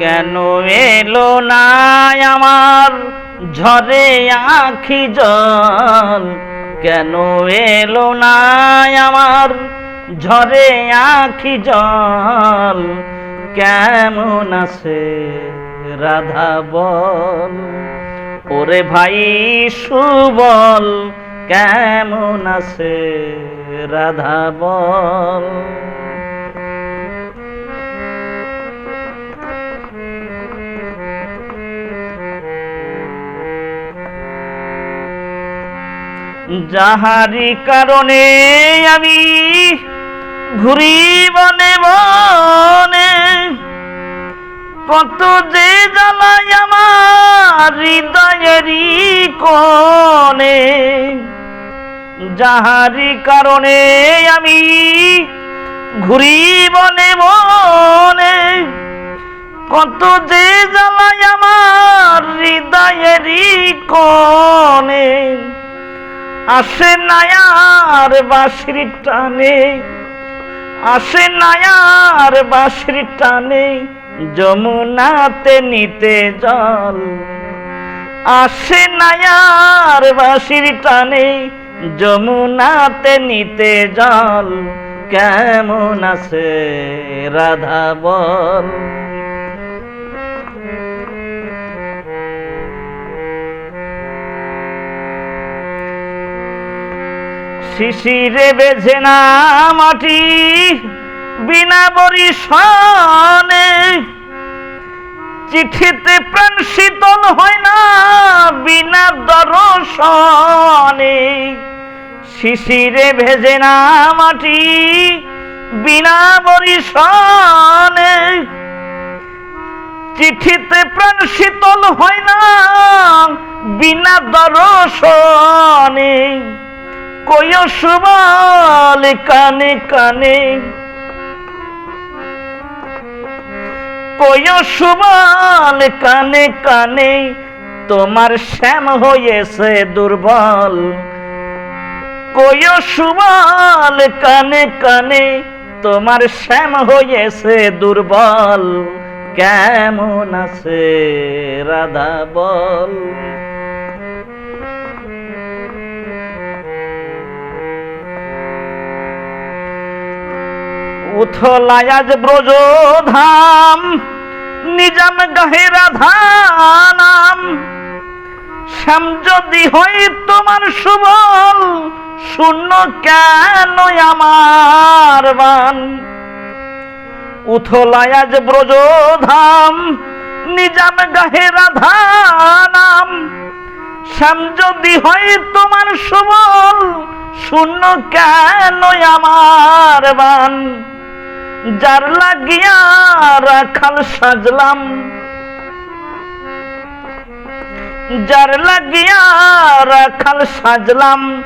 কেন এলো না আমার ঝরে আখি জল? কেন এলো না আমার ঝরে আখি জল? কেমন আছে রাধা বল? ওরে ভাই সুবল, কেমন আছে রাধা বল? যাহারি কারণে আমি ঘুরি বনে বনে কত যে জ্বালাই আমার হৃদয়েরই কোণে। যাহারি কারণে আমি ঘুরি বনে বনে কত যে জ্বালাই আমার হৃদয়েরই কোণে। আসে নায়ার বাঁশির টানে, আসে নায়ার বাঁশির টানে, যমুনাতে নিতে জল। আসে নায়ার বাঁশির টানে, যমুনাতে নিতে জল। কেমন আছে রাধা বল? শিশিরে বেঝে না মাটি, বিনা বরিশনে। চিঠিতে প্রাণ শীতল হয় না, বিনা দর্শনে। শিশিরে ভেজে না মাটি, বিনা বরিশনে। চিঠিতে প্রাণ শীতল হয় না, বিনা দর্শনে। কয় সুবল কানে কানে। কয় সুবল কানে কানে, তোমার শ্যাম হয়েছে দুর্বল। কয় সুবল কানে কানে, তোমার শ্যাম হয়েছে দুর্বল। কেমন আছে রাধা বল? উথলায়াজ ব্রজ ধাম নিজাম গাহেরা ধানাম। শ্যাম যদি হই তোমার সুবল, শূন্য কেন আমার বান? উথলায়াজ ব্রজ ধাম নিজাম গাহেরা ধানাম। শ্যাম যদি হয় তোমার সুবল, শূন্য কেন আমার বান? যার লাগিয়া রাখাল সাজলাম। যার লাগিয়া রাখাল সাজলাম,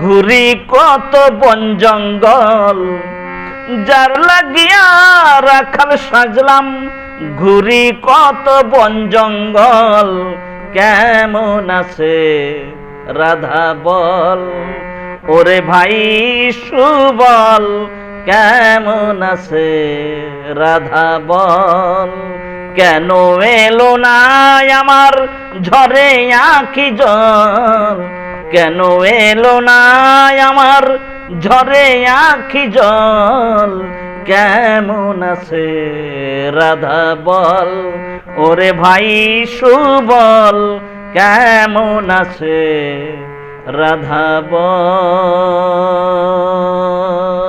ঘুরি কত বন জঙ্গল। যার লাগিয়া রাখাল সাজলাম, ঘুরি কত বন জঙ্গল। কেমন আছে রাধা বল? ওরে ভাই সুবল কেমন আছে? রাধা বল, কেন এলো না আমার ঝরে আঁকি জল? কেন এলো না আমার ঝরে আঁকি জল? কেমন আছে? রাধা বল, ওরে ভাই সুবল, কেমন আছে? রাধা বল।